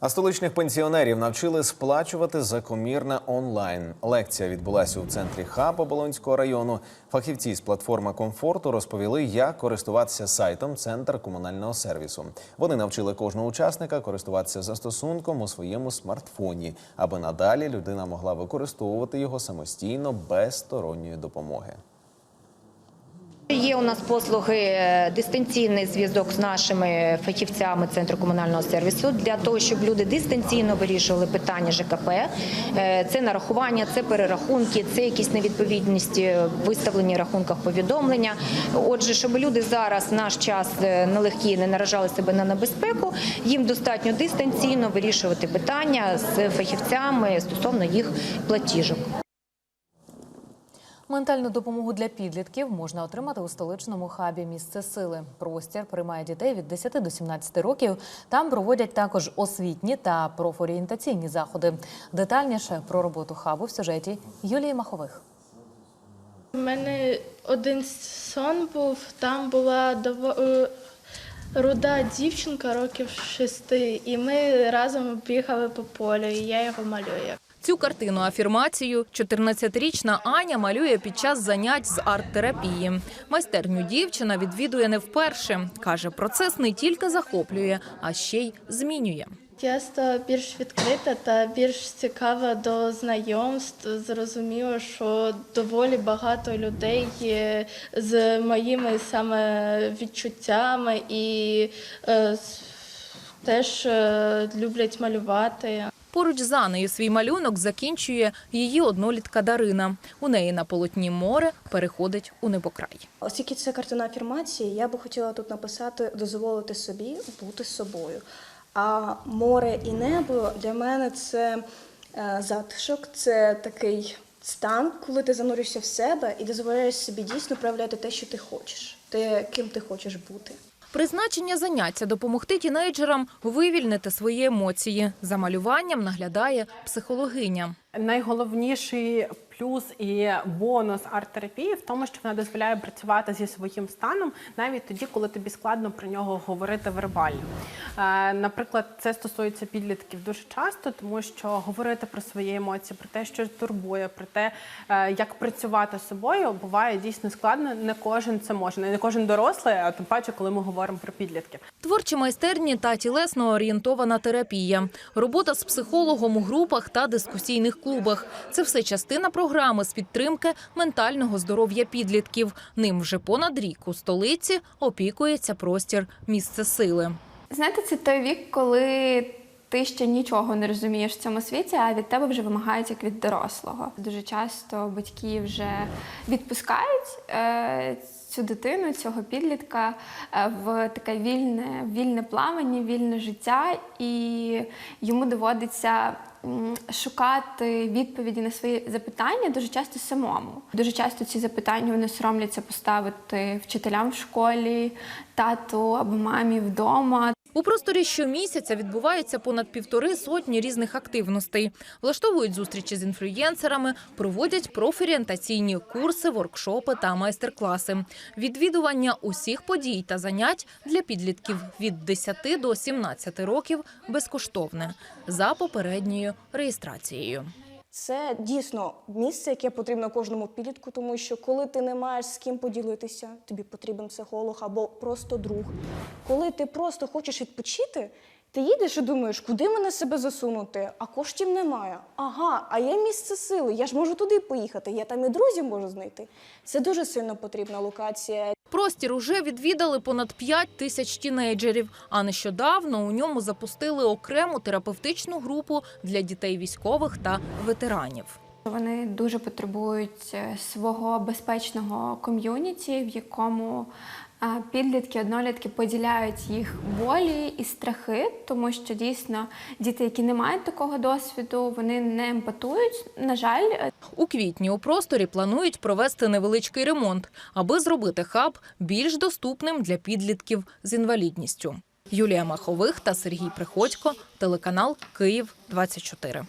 А столичних пенсіонерів навчили сплачувати за комірне онлайн. Лекція відбулася у центрі хаб Оболонського району. Фахівці з платформи комфорту розповіли, як користуватися сайтом Центр комунального сервісу. Вони навчили кожного учасника користуватися застосунком у своєму смартфоні, аби надалі людина могла використовувати його самостійно без сторонньої допомоги. Є у нас послуги е, дистанційний зв'язок з нашими фахівцями центру комунального сервісу для того, щоб люди дистанційно вирішували питання ЖКП. Е, Це нарахування, це перерахунки, це якісь невідповідності, виставлені в рахунках повідомлення. Отже, щоб люди зараз наш час е, нелегкі не наражали себе на небезпеку, їм достатньо дистанційно вирішувати питання з фахівцями стосовно їх платіжок. Ментальну допомогу для підлітків можна отримати у столичному хабі місце сили. Простір приймає дітей від 10 до 17 років. Там проводять також освітні та профорієнтаційні заходи. Детальніше про роботу хабу в сюжеті Юлії Махових. У мене один сон був, там була дово- е, руда дівчинка років шести, і ми разом бігали по полю, і я його малюю. Цю картину афірмацію 14-річна Аня малює під час занять з арт-терапії. Майстерню дівчина відвідує не вперше. Каже, процес не тільки захоплює, а ще й змінює. Я стала більш відкрита та більш цікава до знайомств. Зрозуміла, що доволі багато людей з моїми саме відчуттями і е, теж е, люблять малювати. Поруч з Анею свій малюнок закінчує її однолітка Дарина. У неї на полотні море переходить у небокрай. Оскільки це картина афірмації, я би хотіла тут написати дозволити собі бути собою. А море і небо для мене це е, затишок, це такий стан, коли ти занурюєшся в себе і дозволяєш собі дійсно проявляти те, що ти хочеш, те, ким ти хочеш бути. Призначення заняття допомогти тінейджерам вивільнити свої емоції. За малюванням наглядає психологиня. Найголовніший плюс і бонус арт-терапії в тому, що вона дозволяє працювати зі своїм станом навіть тоді, коли тобі складно про нього говорити вербально. Е, Наприклад, це стосується підлітків дуже часто, тому що говорити про свої емоції, про те, що турбує, про те, е, як працювати з собою, буває дійсно складно. Не кожен це може, не кожен дорослий, а тим паче, коли ми говоримо про підлітків. Творчі майстерні та тілесно орієнтована терапія, робота з психологом у групах та дискусійних клубах. Це все частина програми з підтримки ментального здоров'я підлітків. Ним вже понад рік у столиці опікується простір місце сили. Знаєте, це той вік, коли ти ще нічого не розумієш в цьому світі, а від тебе вже вимагають як від дорослого. Дуже часто батьки вже відпускають е, цю дитину, цього підлітка е, в таке вільне, вільне плавання, вільне життя, і йому доводиться. Шукати відповіді на свої запитання дуже часто самому. Дуже часто ці запитання вони соромляться поставити вчителям в школі, тату або мамі вдома. У просторі щомісяця відбувається понад півтори сотні різних активностей. Влаштовують зустрічі з інфлюєнсерами, проводять профорієнтаційні курси, воркшопи та майстер-класи. Відвідування усіх подій та занять для підлітків від 10 до 17 років безкоштовне за попередньою реєстрацією. Це дійсно місце, яке потрібно кожному підлітку, тому що коли ти не маєш з ким поділитися, тобі потрібен психолог або просто друг. Коли ти просто хочеш відпочити, ти їдеш і думаєш, куди мене себе засунути, а коштів немає. Ага, а є місце сили, я ж можу туди поїхати, я там і друзів можу знайти. Це дуже сильно потрібна локація. Простір уже відвідали понад 5 тисяч тінейджерів. А нещодавно у ньому запустили окрему терапевтичну групу для дітей військових та ветеранів. Вони дуже потребують е, свого безпечного ком'юніті, в якому е, підлітки, однолітки поділяють їх болі і страхи, тому що дійсно діти, які не мають такого досвіду, вони не емпатують. На жаль, е, У квітні у просторі планують провести невеличкий ремонт, аби зробити хаб більш доступним для підлітків з інвалідністю. Юлія Махових та Сергій Приходько, телеканал Київ 24